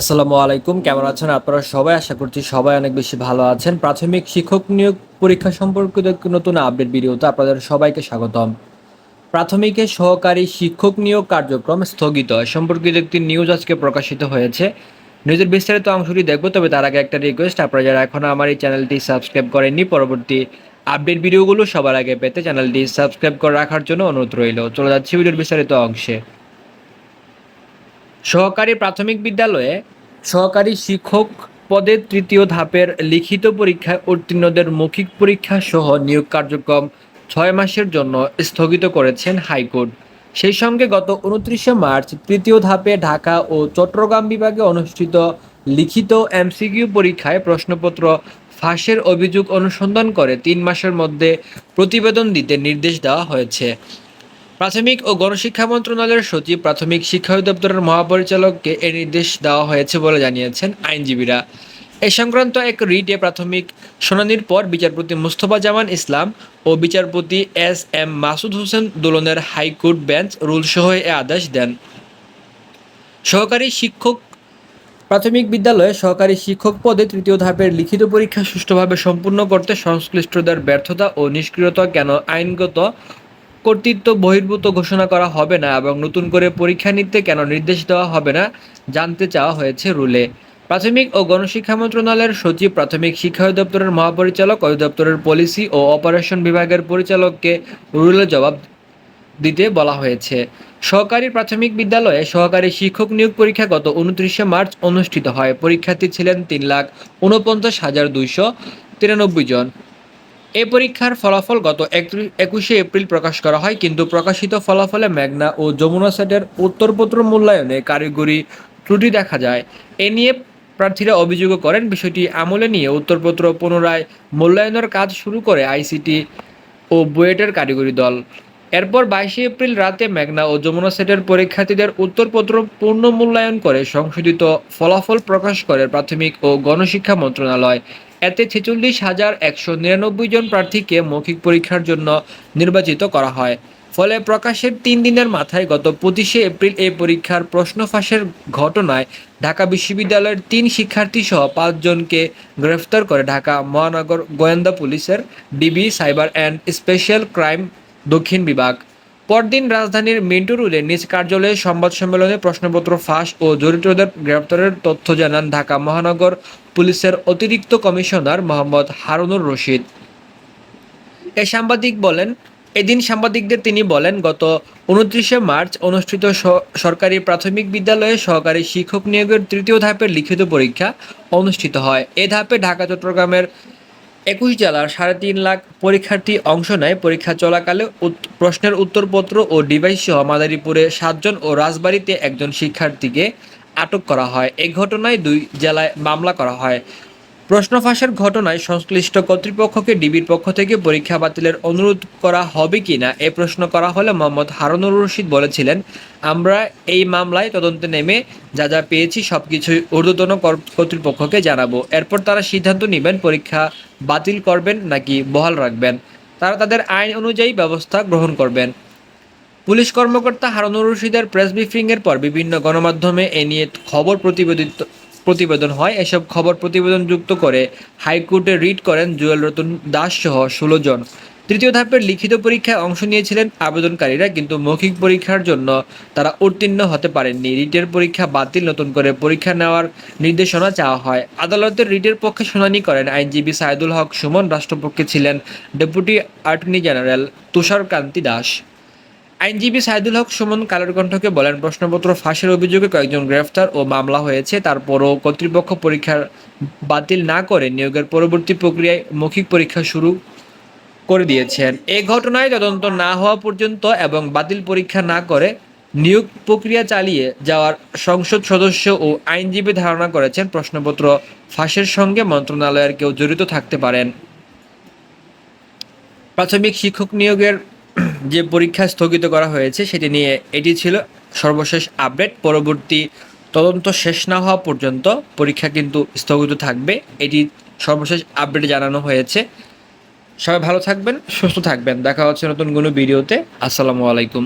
আসসালামু আলাইকুম, কেমন আছেন আপনারা সবাই? আশা করছি সবাই অনেক বেশি ভালো আছেন। প্রাথমিক শিক্ষক নিয়োগ পরীক্ষা সম্পর্কিত নতুন আপডেট ভিডিওতে আপনাদের সবাইকে স্বাগতম। প্রাথমিকে সহকারী শিক্ষক নিয়োগ কার্যক্রম স্থগিত। সম্পর্কিত একটি নিউজ আজকে প্রকাশিত হয়েছে। নিউজের বিস্তারিত অংশটি দেখব, তবে তার আগে একটা রিকোয়েস্ট আপনারা যারা এখনও আমার এই চ্যানেলটি সাবস্ক্রাইব করেননি, পরবর্তী আপডেট ভিডিওগুলো সবার আগে পেতে চ্যানেলটি সাবস্ক্রাইব করে রাখার জন্য অনুরোধ রইল। চলে যাচ্ছি ভিডিওর বিস্তারিত অংশে। সহকারী প্রাথমিক বিদ্যালয়ে সহকারী শিক্ষক পদে তৃতীয় ধাপের লিখিত পরীক্ষায় উত্তীর্ণদের মৌখিক পরীক্ষা সহ নিয়োগ কার্যক্রম ছয় মাসের জন্য স্থগিত করেছেন হাইকোর্ট। সেই সঙ্গে গত উনত্রিশে মার্চ তৃতীয় ধাপে ঢাকা ও চট্টগ্রাম বিভাগে অনুষ্ঠিত লিখিত এমসিকিউ পরীক্ষায় প্রশ্নপত্র ফাঁসের অভিযোগ অনুসন্ধান করে তিন মাসের মধ্যে প্রতিবেদন দিতে নির্দেশ দেওয়া হয়েছে। প্রাথমিক ও গণশিক্ষা মন্ত্রণালয়ের সচিব প্রাথমিক শিক্ষা অধিদপ্তরের মহাপরিচালককে এ নির্দেশ দেওয়া হয়েছে বলে জানিয়েছেন আইনজীবীরা। এ সংক্রান্ত এক রিটে প্রাথমিক শুনানির পর বিচারপতি মুস্তফা জামান ইসলাম ও বিচারপতি এস এম মাসুদ হোসেন দোলনের হাইকোর্ট বেঞ্চ রুলসহ এ আদেশ দেন। সহকারী শিক্ষক প্রাথমিক বিদ্যালয়ে সহকারী শিক্ষক পদে তৃতীয় ধাপের লিখিত পরীক্ষা সুষ্ঠুভাবে সম্পূর্ণ করতে সংশ্লিষ্টদের ব্যর্থতা ও নিষ্ক্রিয়তা কেন আইনগত কর্তৃত্ব বহির্ভূত ঘোষণা করা হবে না এবং নতুন করে পরীক্ষা নিতে কেন নির্দেশ দেওয়া হবে না জানতে চাওয়া হয়েছে রুলে। প্রাথমিক ও গণশিক্ষা মন্ত্রণালয়ের সচিব প্রাথমিক শিক্ষা অধিদপ্তরের মহাপরিচালক, অধিদপ্তরের পলিসি ও অপারেশন বিভাগের পরিচালককে রুলে জবাব দিতে বলা হয়েছে। সহকারী প্রাথমিক বিদ্যালয়ে সহকারী শিক্ষক নিয়োগ পরীক্ষা গত উনত্রিশে মার্চ অনুষ্ঠিত হয়। পরীক্ষার্থী ছিলেন তিন লাখ উনপঞ্চাশ হাজার দুইশো তিরানব্বই জন। এ পরীক্ষার ফলাফল গত একুশে এপ্রিল প্রকাশ করা হয়, কিন্তু প্রকাশিত ফলাফলে মেঘনা ও যমুনা সেটের উত্তরপত্র মূল্যায়নে কারিগরি ত্রুটি দেখা যায়। এ নিয়ে প্রার্থীরা অভিযোগও করেন, বিষয়টি আমলে নিয়ে উত্তরপত্র পুনরায় মূল্যায়নের কাজ শুরু করে আইসিটি ও বুয়েটের কারিগরি দল। এরপর বাইশে এপ্রিল রাতে মেঘনা ও যমুনা সেটের পরীক্ষার্থীদের উত্তরপত্র পূর্ণ মূল্যায়ন করে সংশোধিত ফলাফল প্রকাশ করে প্রাথমিক ও গণশিক্ষা মন্ত্রণালয়। এতে ছেচল্লিশ হাজার একশো নিরানব্বই জন প্রার্থীকে মৌখিক পরীক্ষার জন্য নির্বাচিত করা হয়। ফলে প্রকাশের তিন দিনের মাথায় গত পঁচিশে এপ্রিল এই পরীক্ষার প্রশ্ন ফাঁসের ঘটনায় ঢাকা বিশ্ববিদ্যালয়ের তিন শিক্ষার্থী সহ পাঁচজনকে গ্রেফতার করে ঢাকা মহানগর গোয়েন্দা পুলিশের DB cyber and special crime দক্ষিণ বিভাগ। পরদিন রাজধানীর মিন্টু রুলে নিজ কার্যালয়ে সংবাদ সম্মেলনে প্রশ্নপত্র ফাঁস ও জড়িতদের গ্রেপ্তারের তথ্য জানান ঢাকা মহানগর পুলিশের অতিরিক্ত কমিশনার মোহাম্মদ হারুনুর রশিদ। এ সাংবাদিক বলেন, এদিন সাংবাদিকদের তিনি বলেন, গত উনত্রিশে মার্চ অনুষ্ঠিত সরকারি প্রাথমিক বিদ্যালয়ে সহকারী শিক্ষক নিয়োগের তৃতীয় ধাপের লিখিত পরীক্ষা অনুষ্ঠিত হয়। এ ধাপে ঢাকা চট্টগ্রামের একুশ জেলার সাড়ে তিন লাখ পরীক্ষার্থী অংশ নেয় পরীক্ষা চলাকালে প্রশ্নের উত্তরপত্র ও ডিভাইস সহ মাদারীপুরে সাতজন ও রাজবাড়িতে একজন শিক্ষার্থীকে আটক করা হয়। এ ঘটনায় দুই জেলায় মামলা করা হয়। প্রশ্ন ফাঁসের ঘটনায় সংশ্লিষ্ট কর্তৃপক্ষকে ডিবির পক্ষ থেকে পরীক্ষা বাতিলের অনুরোধ করা হবে কি না, এ প্রশ্ন করা হলে মোহাম্মদ হারুনুর রশিদ বলেছিলেন, আমরা এই মামলায় তদন্তে নেমে যা যা পেয়েছি সব কিছুই ঊর্ধ্বতন কর্তৃপক্ষকে জানাব। এরপর তারা সিদ্ধান্ত নেবেন পরীক্ষা বাতিল করবেন নাকি বহাল রাখবেন। তারা তাদের আইন অনুযায়ী ব্যবস্থা গ্রহণ করবেন। পুলিশ কর্মকর্তা হারুনুর রশিদের প্রেস ব্রিফিংয়ের পর বিভিন্ন গণমাধ্যমে এ নিয়ে খবর প্রতিবেদিত প্রতিবেদন হয়। এসব খবর প্রতিবেদন যুক্ত করে হাইকোর্টে রিট করেন জুয়েল রতন দাস সহ ষোলো জন। তৃতীয় ধাপের লিখিত পরীক্ষায় অংশ নিয়েছিলেন আবেদনকারীরা, কিন্তু মৌখিক পরীক্ষার জন্য তারা উত্তীর্ণ হতে পারেননি। রিটের পরীক্ষা বাতিল, নতুন করে পরীক্ষা নেওয়ার নির্দেশনা চাওয়া হয়। আদালতের রিটের পক্ষে শুনানি করেন আইনজীবী সাইদুল হক সুমন, রাষ্ট্রপক্ষে ছিলেন deputy attorney general Tusharkanti Das. আইনজীবী সাইদুল হক সুমন কালের কণ্ঠকে বলেন, প্রশ্নপত্র ফাঁসের অভিযোগে কয়েকজন গ্রেফতার ও মামলা হয়েছে, তারপরও কর্তৃপক্ষ পরীক্ষার বাতিল না করে নিয়োগের পরবর্তী প্রক্রিয়ায় মৌখিক পরীক্ষা শুরু করে দিয়েছেন। এ ঘটনায় তদন্ত না হওয়া পর্যন্ত এবং বাতিল পরীক্ষা না করে নিয়োগ প্রক্রিয়া চালিয়ে যাওয়ার সংসদ সদস্য ও আইনজীবী ধারণা করেছেন, প্রশ্নপত্র ফাঁসের সঙ্গে মন্ত্রণালয়ের কেউ জড়িত থাকতে পারেন। প্রাথমিক শিক্ষক নিয়োগের যে পরীক্ষা স্থগিত করা হয়েছে সেটি নিয়ে এটি ছিল সর্বশেষ আপডেট। পরবর্তী তদন্ত শেষ না হওয়া পর্যন্ত পরীক্ষা কিন্তু স্থগিত থাকবে। এটি সর্বশেষ আপডেট জানানো হয়েছে। সবাই ভালো থাকবেন, সুস্থ থাকবেন। দেখা হচ্ছে নতুন কোনো ভিডিওতে। আসসালামু আলাইকুম।